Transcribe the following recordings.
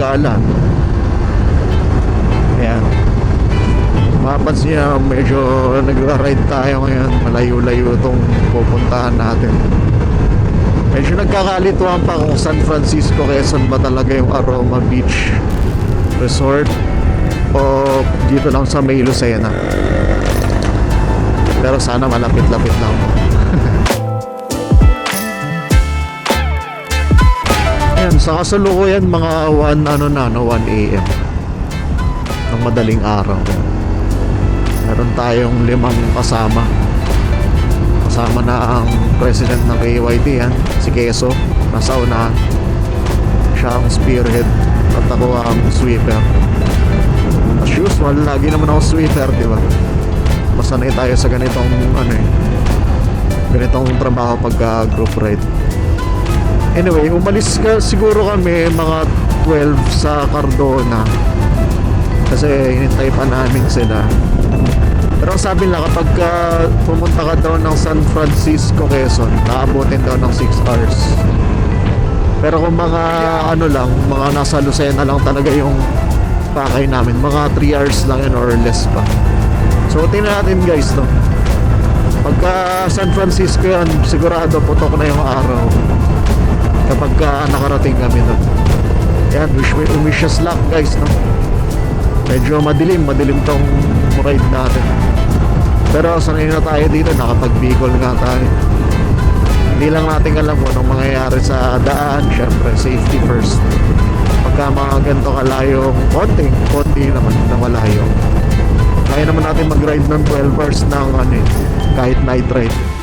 makakagala. Ayan. Mapansin niya, medyo nagra-ride tayo ngayon. Malayo-layo itong pupuntahan natin. Medyo nagkakalituhan pa kung San Francisco, Quezon ba talaga yung Aroma Beach Resort o dito lang sa May Lucena. Pero sana malapit-lapit lang. Ayan, sa kasalukuyan mga 1 ano na, no, 1 AM ng madaling araw. Meron tayong limang kasama. Kasama na ang president ng KYT yan, si Keso, nasa unahan. Siya ang spearhead at ako ang sweeper. As usual, lagi naman ako sweeper, di ba? Masanay tayo sa ganitong ano eh, ganitong trabaho pagka group ride. Anyway, umalis ka siguro kami mga 12 sa Cardona. Kasi hinintay pa namin sila. Pero ang sabi nila kapag ah, pumunta ka daw ng San Francisco, Quezon, naabutin daw ng 6 hours. Pero kung mga ano lang, mga nasa Lucena lang talaga yung pakay namin, mga 3 hours lang yun or less pa. So tingnan natin guys no. Pagka San Francisco yan, sigurado putok na yung araw. Kapag ka nakarating kami doon. Yan, wish, me- wish us luck guys no. Medyo madilim, madilim tong ride natin. Pero sanay na tayo dito, nakapag-Bicol nga tayo. Hindi lang natin alam kung anong mangyayari sa daan. Siyempre, safety first. Pagka mga ganito kalayong konti, konti naman na malayo. Kaya naman natin mag-ride ng 12 hours ng ano, eh, kahit night ride.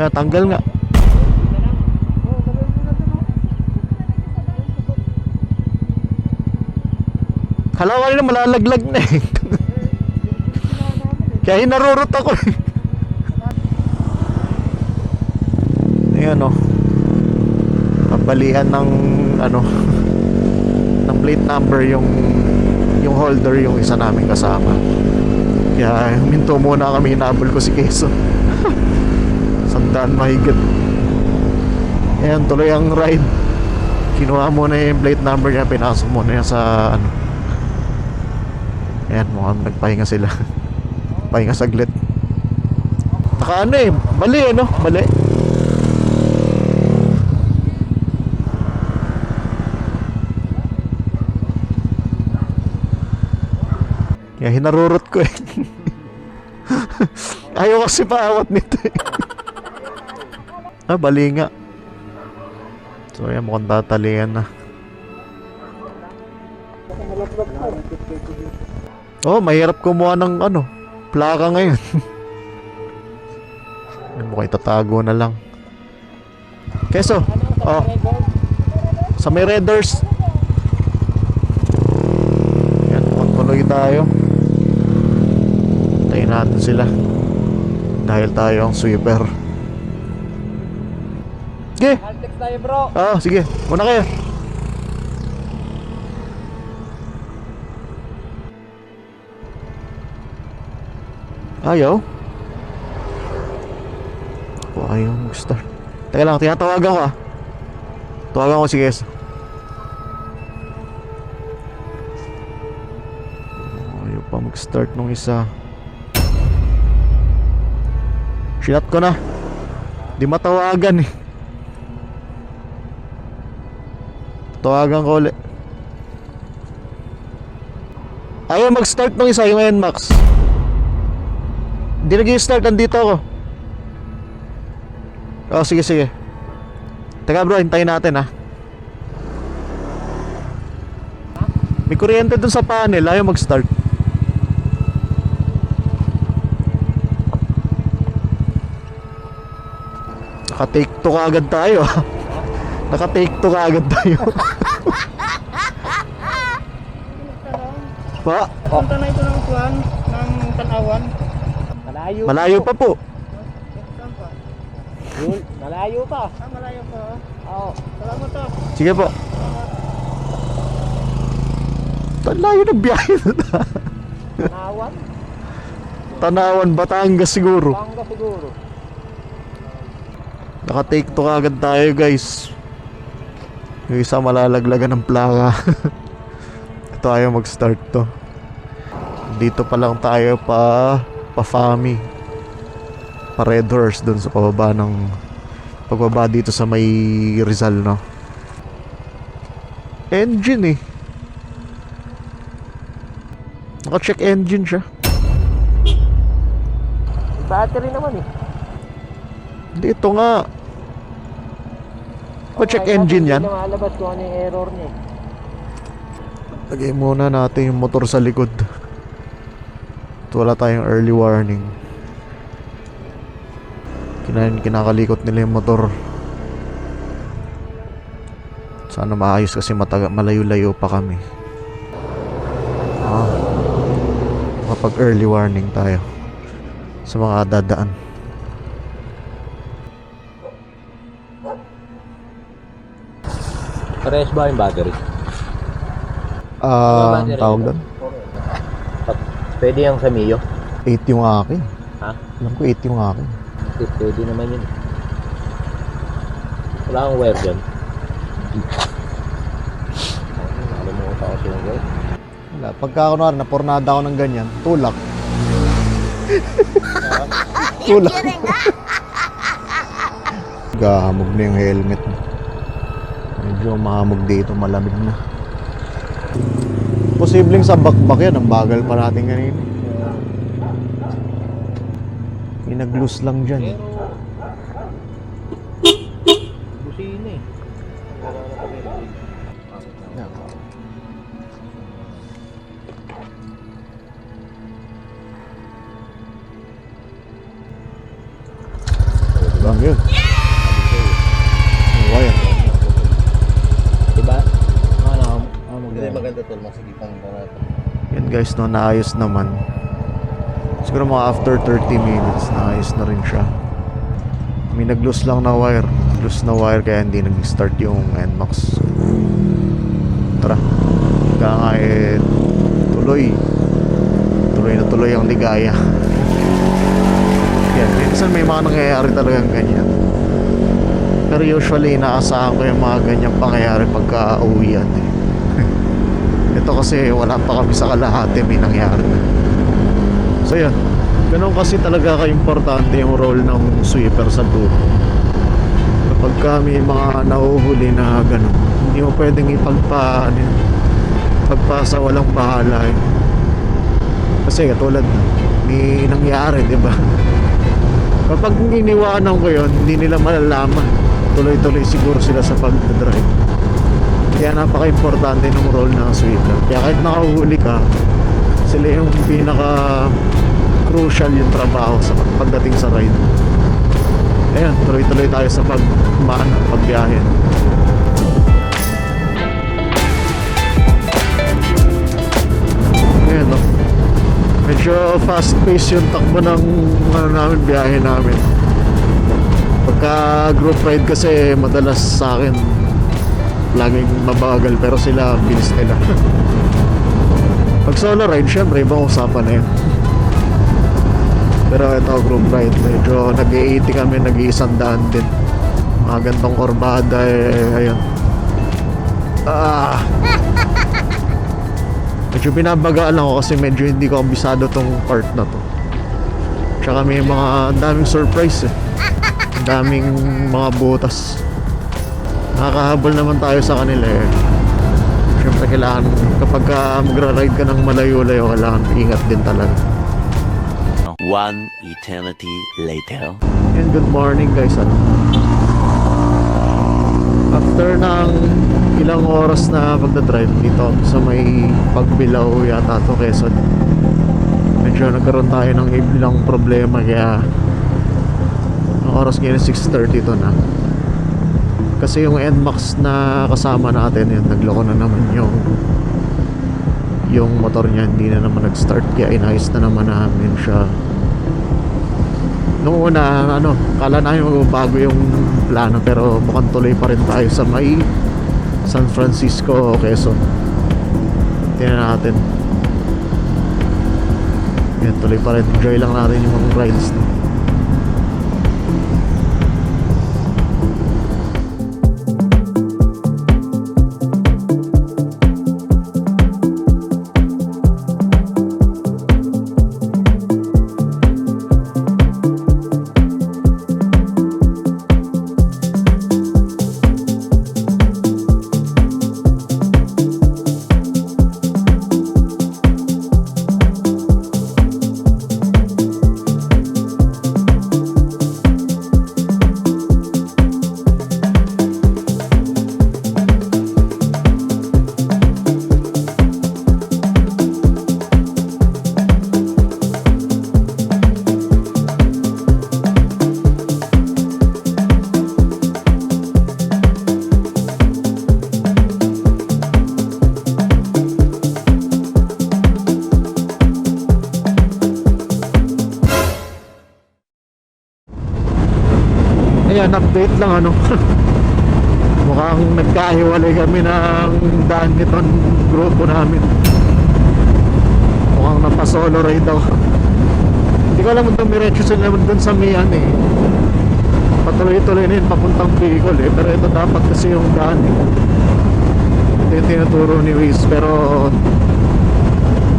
Nga, tanggal nga. Kala ko na malalaglag na eh. Kaya hinarurot ako eh. Ayan o. Pabalian ng ano ng plate number yung yung holder yung isa namin kasama. Kaya huminto muna kami hinabol ko si Keso. Sandaan mahigit. Ayan, tuloy ang ride. Kinuha mo na yung plate number niya, pinasok mo na yan sa ano. Ayan, mukhang nagpahinga sila. Pahinga saglit. Naka ano eh, mali ano, mali. Kaya hinarurot ko eh. Ayaw kasi paawat nito eh. ah, bali nga. So yan, mukhang tatalian na. Oh, mahirap kumuha ng ano, plaka ngayon. Mo itatago na lang. Keso, oh. Sa may Raiders. Yan, magtuloy tayo. Tayo natin sila. Dahil tayo ang sweeper. Sige. Altex tayo bro. Ah, sige. Muna kayo. Ayaw. O, ayaw mag-start. Teka lang, tinatawagan ko ah. Tawagan ko si Kes. Ayaw pa mag-start nung isa. Sinat ko na. Di matawagan eh. Tawagan ko ulit. Ayaw mag-start nung isa, yung NMAX. Hindi nag-start, nandito ako. Oh, sige, sige. Teka bro, hintayin natin ha. May kuryente dun sa panel, ayaw mag-start. Naka-take to kaagad tayo ha. Naka-take to kaagad tayo. pa, Punta na ito ng Kwan, ng Tanawan. Malayo. malayo pa po. Yun, malayo pa. Ah, malayo pa. Oo. Salamat to. Sige po. Talayo na biyahe na. Tanawan. Tanawan, Batangas siguro. Bangga siguro. Naka-take to agad tayo guys. Yung isa malalaglagan ng plaka. Ito ayaw mag-start to. Dito pa lang tayo pa pa Fami. Pa Red Horse dun sa pababa ng pagbaba dito sa may Rizal no. Engine eh. Naka-check engine siya. Battery naman eh. Dito nga. Pa-check engine yan. Hindi na malabas kung ano yung error niya. Lagay muna natin yung motor sa likod. At wala tayong early warning. Kinain kinakalikot nila yung motor. Sana maayos kasi mataga, malayo-layo pa kami. Ah, kapag early warning tayo sa mga dadaan. Parehas ba yung battery? Ah, ang tawag doon? Pwede yung sa Mio? 8 yung akin. Ha? Alam ko 8 yung akin. Hindi, Pwede naman yun. Wala akong wire dyan. Alam mo ko kasi yung wire. Wala. Pagka kunwari, napornada ako ng ganyan, tulak. tulak. Gahamog na yung helmet mo. Medyo mahamog dito, malamig na. Posibleng sa bakbak yan, ang bagal pa natin kanina. May nag-loose lang dyan. Busina eh. Lang yun. Guys, no, naayos naman. Siguro mga after 30 minutes, naayos na rin siya. May nag-loose lang na wire. Loose na wire kaya hindi nag-start yung NMAX. Tara. Kaya eh, tuloy. Tuloy na tuloy ang ligaya. Yan, minsan may mga nangyayari talagang ganyan. Pero usually, inaasahan ko yung mga ganyang pangyayari pagka uwian eh. Ito kasi wala pa kami sa kalahati may nangyari na. So yun, ganun kasi talaga ka-importante yung role ng sweeper sa grupo. Kapag kami mga nahuhuli na ganun, hindi mo pwedeng ipagpa, ano pagpasa walang bahala eh. Kasi katulad may nangyari, di ba? Kapag iniwanan ko yun, hindi nila malalaman. Tuloy-tuloy siguro sila sa pag-drive. Kaya napaka-importante ng role ng sweeper. Kaya kahit nakahuli ka, sila yung pinaka crucial yung trabaho sa pagdating sa ride. Ayan, tuloy-tuloy tayo sa pagmaan, pagbiyahe. Ayan, no? Medyo fast pace yung takbo ng ano namin, biyahe namin. Pagka group ride kasi madalas sa akin laging mabagal pero sila bilis nila. Pag solo ride, syempre ibang usapan na yun. Pero ito group ride, medyo nag-80 kami, nag-iisang daan din. Mga gantong korbada eh, ayun. Ah! Medyo binabagaan ako kasi medyo hindi ko ambisado tong part na to. Tsaka may mga daming surprise eh. Daming mga butas. Nakakahabol naman tayo sa kanila eh. Siyempre kailangan kapag ka magra-ride ka ng malayo-layo kailangan ingat din talaga. One eternity later. And good morning guys. Ano? After ng ilang oras na pagdadrive dito sa may pagbilaw yata to Quezon. Medyo nagkaroon tayo ng ilang problema kaya ang oras ngayon is 6.30 to na. Kasi yung NMAX na kasama natin yun, nagloko na naman yung yung motor niya hindi na naman nag-start kaya inayos na naman namin siya Noong una, ano, kala namin magbabago yung plano pero mukhang tuloy pa rin tayo sa may San Francisco, Quezon. Tingnan natin. Yan, tuloy pa rin. Enjoy lang natin yung mga rides. No? Lang ano. Mukhang nagkahiwalay kami ng daan nitong grupo namin. Mukhang napasolo ride ako. Hindi ko alam kung dumiretso sila dun sa Mian eh. Patuloy-tuloy na yun papuntang Bicol eh. Pero ito dapat kasi yung daan eh. Ito yung tinuturo ni Wiz. Pero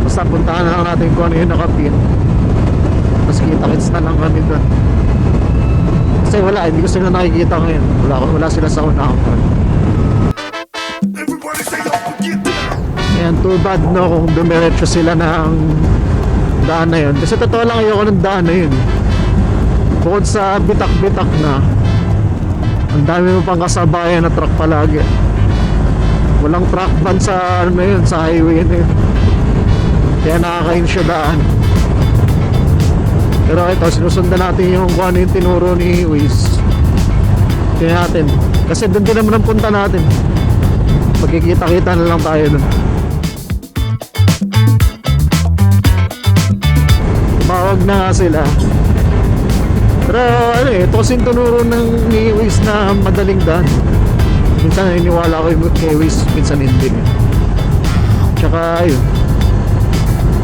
basta puntahan na lang natin kung ano yung nakapin. Tapos kita-kits na lang kami dun. Kasi wala, hindi ko sila nakikita ngayon. Wala, wala sila sa unang Ayan, too bad no kung dumiretso sila ng daan na yun. Kasi totoo lang ayoko ng daan na yun. Bukod sa bitak-bitak na, ang dami mo pang kasabayan na truck palagi. Walang truck ban sa ano na yun, sa highway na yun. Kaya nakakain siya daan. Pero ito, sinusundan natin yung kung ano yung tinuro ni Wiz. Tingnan natin. Kasi doon din naman ang punta natin. Magkikita-kita na lang tayo doon. Tumawag na nga sila. Pero ano eh, ito kasing tinuro ng ni Wiz na madaling daan. Minsan naniniwala ko yung kay Wiz, minsan hindi. Tsaka ayun,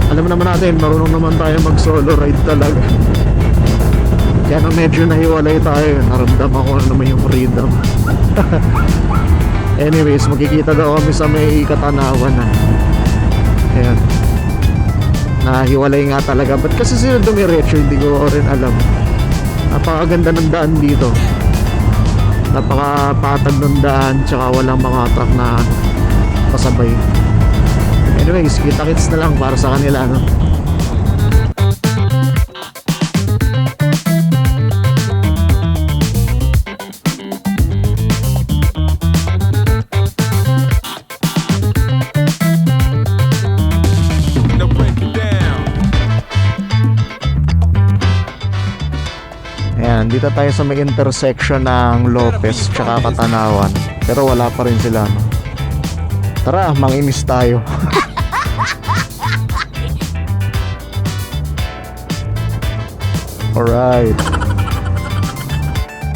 alam naman natin, marunong naman tayo mag solo ride talaga. Kaya nung medyo nahiwalay tayo, naramdaman ko na naman yung freedom. Anyways, magkikita daw kami sa may katanawan na. Ayan. Nahiwalay nga talaga. Ba't kasi sila dumiretso? Hindi ko rin alam. Napakaganda ng daan dito. Napakapatag ng daan, tsaka walang mga truck na kasabay. Anyways, kita-kits na lang para sa kanila, no? Ayan, dito tayo sa may intersection ng Lopez tsaka Katanawan. Pero wala pa rin sila, no? Tara, manginis tayo. Alright.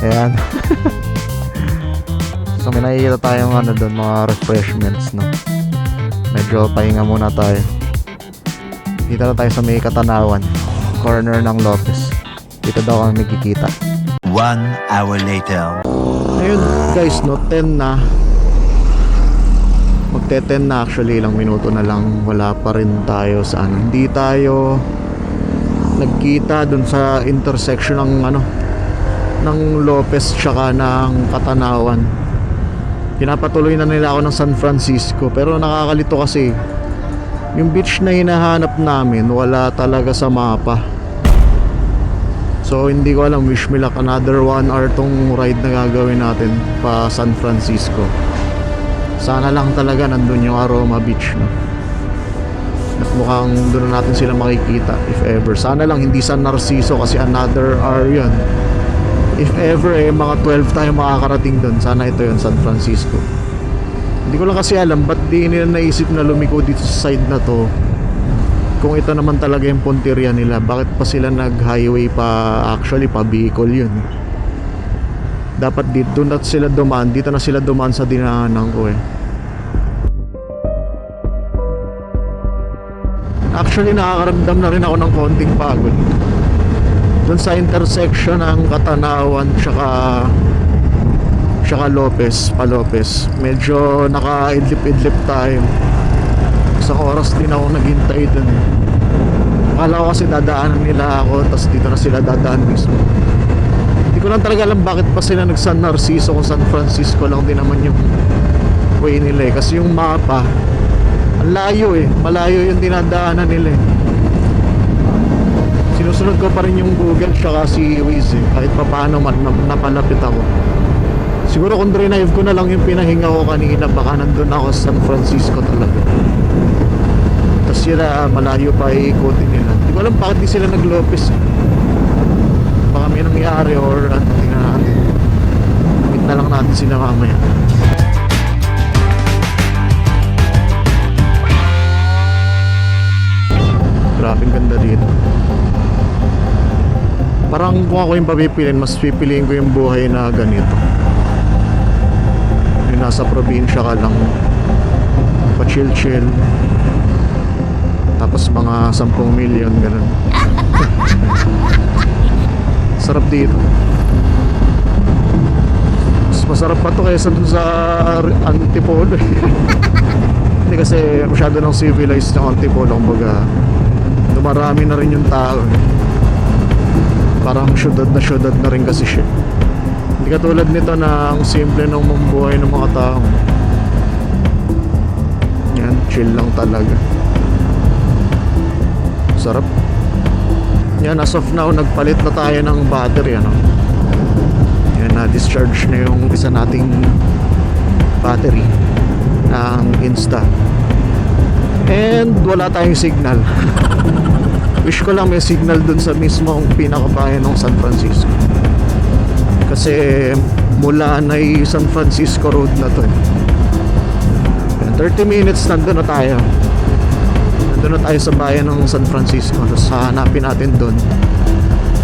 Ayan. so may nakikita tayong ano doon, mga refreshments, no? Medyo pahinga muna tayo. Dito na tayo sa may Katanawan. Corner ng Lopez. Dito daw kami magkikita. One hour later. Ayun guys, no, 10 na. Magte 10 na actually, ilang minuto na lang. Wala pa rin tayo sa ano. Hindi tayo nagkita dun sa intersection ng ano ng Lopez tsaka ng Katanawan. Pinapatuloy na nila ako ng San Francisco pero nakakalito kasi yung beach na hinahanap namin wala talaga sa mapa. So hindi ko alam, wish me luck another one hour tong ride na gagawin natin pa San Francisco. Sana lang talaga nandun yung Aroma Beach no. Mukhang doon na natin sila makikita if ever. Sana lang hindi San Narciso kasi another hour yun. If ever eh mga 12 tayo makakarating doon. Sana ito yun San Francisco. Hindi ko lang kasi alam ba't di nila naisip na lumiko dito sa side na to kung ito naman talaga yung punteriya nila bakit pa sila nag highway pa actually pa Bicol yun dapat dito na sila dumaan dito na sila dumaan sa dinaanan ko eh actually nakakaramdam na rin ako ng konting pagod. Dun sa intersection ng Katanawan tsaka tsaka Lopez pa Lopez. Medyo nakaidlip-idlip tayo. Isang oras din ako naghintay dun akala ko kasi dadaanan nila ako tapos dito na sila dadaan mismo. Hindi ko lang talaga alam bakit pa sila nag San Narciso kung San Francisco lang din naman yung way nila eh. Kasi yung mapa layo eh. Malayo yung dinadaanan nila eh. Sinusunod ko pa rin yung Google tsaka si Waze eh. Kahit pa paano man na- napalapit ako. Siguro kung drive ko na lang yung pinahinga ko kanina baka nandun ako sa San Francisco talaga. Tapos sila malayo pa iikutin nila. Hindi ko alam bakit di sila nag Lopez eh. baka may nangyari or ano tingnan natin. Meet na lang natin sila mamaya grabe ang ganda dito Parang kung ako yung papipiliin, mas pipiliin ko yung buhay na ganito. Yung nasa probinsya ka lang, pa-chill-chill. Tapos mga 10 million, ganun. Sarap dito. Mas masarap pa to kaysa dun sa Antipolo. Hindi kasi masyado ng civilized ng Antipolo. Kumbaga, dumarami na rin yung tao. eh. Parang syudad na syudad na rin kasi siya. Hindi katulad nito na ang simple ng mambuhay ng mga tao. Yan, chill lang talaga. Sarap. Yan, as of now, nagpalit na tayo ng battery, ano. Yan, na-discharge na yung isa nating battery ng Insta. And wala tayong signal. Wish ko lang may signal dun sa mismong pinakabayan ng San Francisco. Kasi mula na San Francisco Road na to. eh. Yan, 30 minutes nandun na tayo. Nandun na tayo sa bayan ng San Francisco. Tapos hanapin natin dun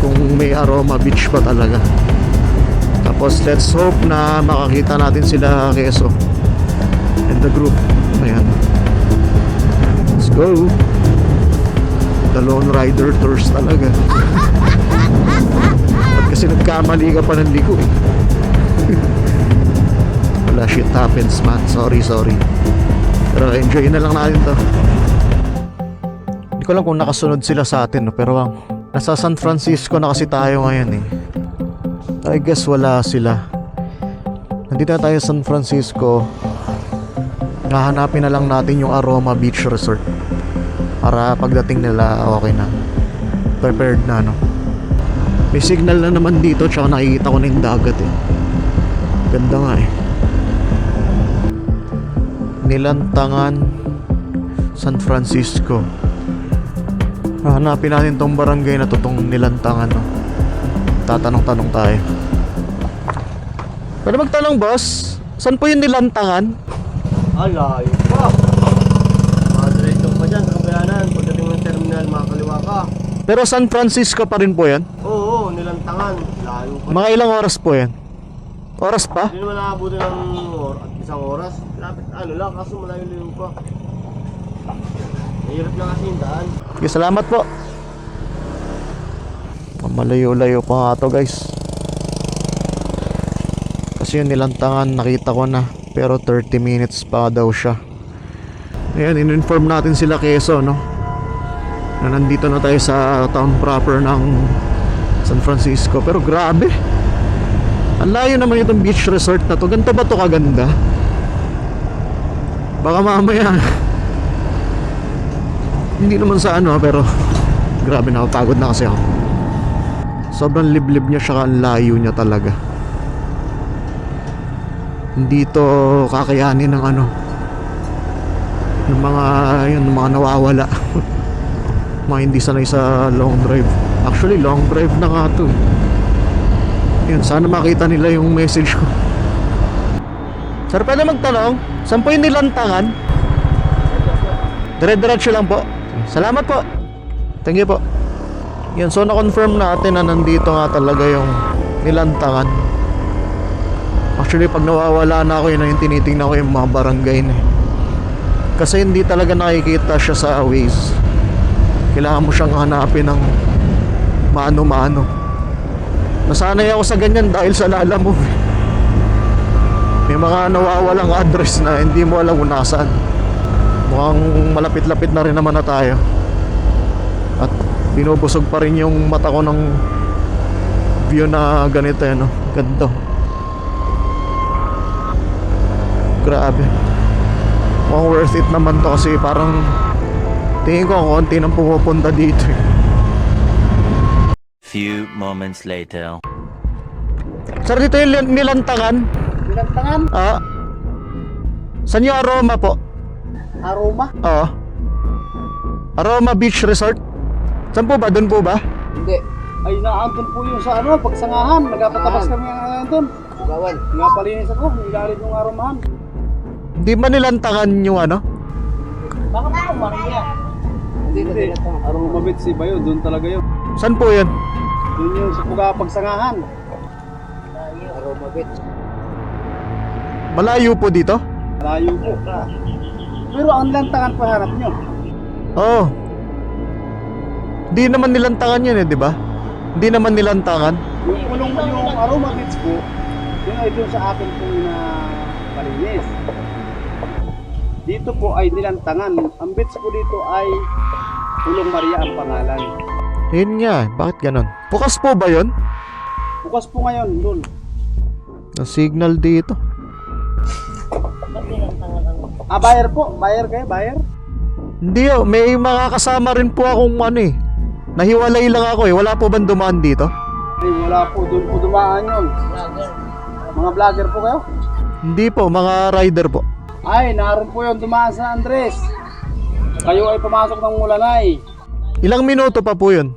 kung may aroma beach pa talaga. Tapos let's hope na makakita natin sila keso and the group. Ayan. Go. The Lone Rider Tours talaga. At kasi nagkamali ka pa ng liko eh. Wala shit happens man. Sorry, sorry. Pero enjoy na lang natin to. Hindi ko lang kung nakasunod sila sa atin no? pero ang nasa San Francisco na kasi tayo ngayon eh. I guess wala sila. Nandito na tayo sa San Francisco. Nahanapin na lang natin yung Aroma Beach Resort. Para pagdating nila okay na. Prepared na no. May signal na naman dito tsaka nakikita ko na yung dagat eh. Ganda nga eh. Nilantangan San Francisco. Hanapin natin tong barangay na to tong nilantangan no. Tatanong-tanong tayo. Pwede magtanong boss, saan po yung nilantangan? Alay pa. Madiretso pa dyan sa kabayanan. Pagdating ng terminal, makakaliwa ka. Pero San Francisco pa rin po yan? Oo, nilantangan. Layo pa. Mga ilang oras po yan? Oras pa? Hindi naman nakabuti ng or at isang oras. Lapit ano lang, kaso malayo-layo pa. Mahirap na kasi yung daan. Okay, salamat po. Malayo-layo pa nga to guys. Kasi yung nilantangan nakita ko na. Pero 30 minutes pa daw siya. Ayan, in-inform natin sila keso, no? Na nandito na tayo sa town proper ng San Francisco. Pero grabe. Ang layo naman itong beach resort na to. Ganito ba to kaganda? Baka mamaya hindi naman sa ano pero grabe nakapagod na kasi ako sobrang liblib niya siya ang layo niya talaga hindi to kakayanin ng ano ng mga yun ng mga nawawala mga hindi sanay sa long drive actually long drive na nga to yun sana makita nila yung message ko Sir, pwede magtanong? Saan po yung nilantangan? Dire-diretso lang po. Salamat po. Thank you po. Yan, so na-confirm natin na nandito nga talaga yung nilantangan. Actually, pag nawawala na ako, yun na yung tinitingnan ko yung mga barangay na eh. Kasi hindi talaga nakikita siya sa Waze. Kailangan mo siyang hanapin ng maano-maano. Nasanay ako sa ganyan dahil sa lala mo. May mga nawawalang address na hindi mo alam kung nasaan. Mukhang malapit-lapit na rin naman na tayo. At binubusog pa rin yung mata ko ng view na ganito yan, no? Ganito. Grabe. Mukhang worth it naman to kasi parang tingin ko ang konti nang pumupunta dito. eh. Few moments later. Sir, dito yung nil- nilantangan. Nilantangan? Ah. Saan yung aroma po? Aroma? Oo. Aroma Beach Resort. Saan po ba? Doon po ba? Hindi. Ay, naantun po yung sa ano, pagsangahan. Nagpapatabas kami ng andun. Bawal. Nga palinis ako, nilalit yung aromahan. Hindi ba nilantangan yung ano? Baka pa umarin niya. Hindi, hindi. Aroma Beach si Bayo, doon talaga yun. Saan po yun? Yun yung sa Puga Pagsangahan. Aroma Beach. Malayo po dito? Malayo po. Pero ang lantangan pa harap nyo. Oo. Hindi naman nilantangan yun eh, di ba? Hindi naman nilantangan. Yung kulong yung aroma beach po, yun ay doon sa akin po na malinis. Dito po ay nilantangan. Ang beach po dito ay Pulong Maria ang pangalan. Yun nga, bakit ganon? Bukas po ba yun? Bukas po ngayon doon. Ang signal dito. Ah, buyer po. Buyer kayo, buyer? Hindi oh, may mga kasama rin po akong ano eh. Nahiwalay lang ako eh. Wala po bang dumaan dito? Ay, wala po. Doon po dumaan yun. Mga vlogger po kayo? Hindi po, mga rider po. Ay, naroon po yun dumaan sa Andres. Kayo ay pumasok ng Mulanay. Ilang minuto pa po yun?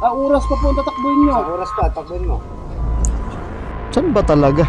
Ah, oras pa po ang tatakbuhin nyo. Oras pa, takbuhin mo. Saan ba talaga?